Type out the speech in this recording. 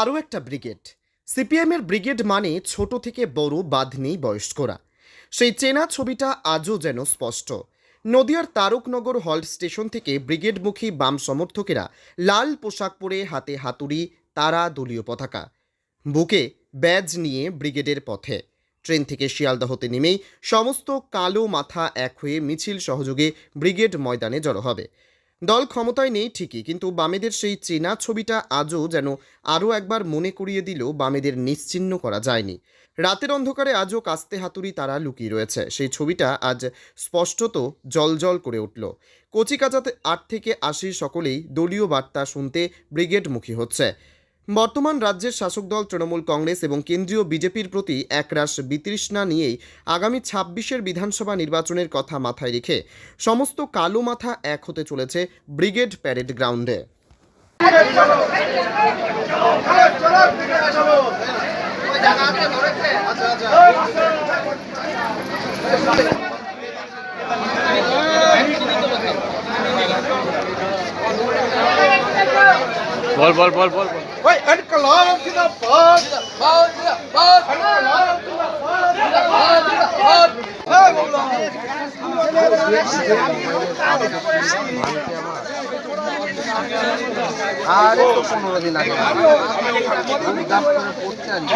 আরও একটা ব্রিগেড। সিপিএমের ব্রিগেড মানে ছোট থেকে বড় বাদ নেই বয়স্করা। সেই চেনা ছবিটা আজও যেন স্পষ্ট। নদিয়ার তারকনগর হল্ট স্টেশন থেকে ব্রিগেডমুখী বাম সমর্থকেরা লাল পোশাক পরে হাতে হাতুড়ি, তারা দলীয় পতাকা। বুকে ব্যাজ নিয়ে ব্রিগেডের পথে। ট্রেন থেকে শিয়ালদহতে নেমেই সমস্ত কালো মাথা এক হয়ে মিছিল সহযোগে ব্রিগেড ময়দানে জড়ো হবে। দল ক্ষমতায় নেই ঠিকই, কিন্তু বামেদের সেই চেনা ছবিটা আজও যেন আরও একবার মনে করিয়ে দিল বামেদের নিশ্চিহ্ন করা যায়নি। রাতের অন্ধকারে আজও কাস্তে হাতুড়ি তারা লুকিয়ে রয়েছে। সেই ছবিটা আজ স্পষ্টত জলজল করে উঠল। কচিকাচাতে আট থেকে আশি সকলেই দলীয় বার্তা শুনতে ব্রিগেডমুখী হচ্ছে। বর্তমান রাজ্যের শাসক দল তৃণমূল কংগ্রেস এবং কেন্দ্রীয় বিজেপির প্রতি একরাশ বিতৃষ্ণা নিয়েই আগামী ছাব্বিশের বিধানসভা নির্বাচনের কথা মাথায় রেখে সমস্ত কালো মাথা এক হতে চলেছে ব্রিগেড প্যারেড গ্রাউন্ডে বল বল বল বল বল Oi, Encalam Zindabad! Zindabad! Zindabad! Encalam Zindabad! Zindabad! Hey, Mola! আরে তো পনেরো দিন আগে আমি গাপ করে পড়তে আনি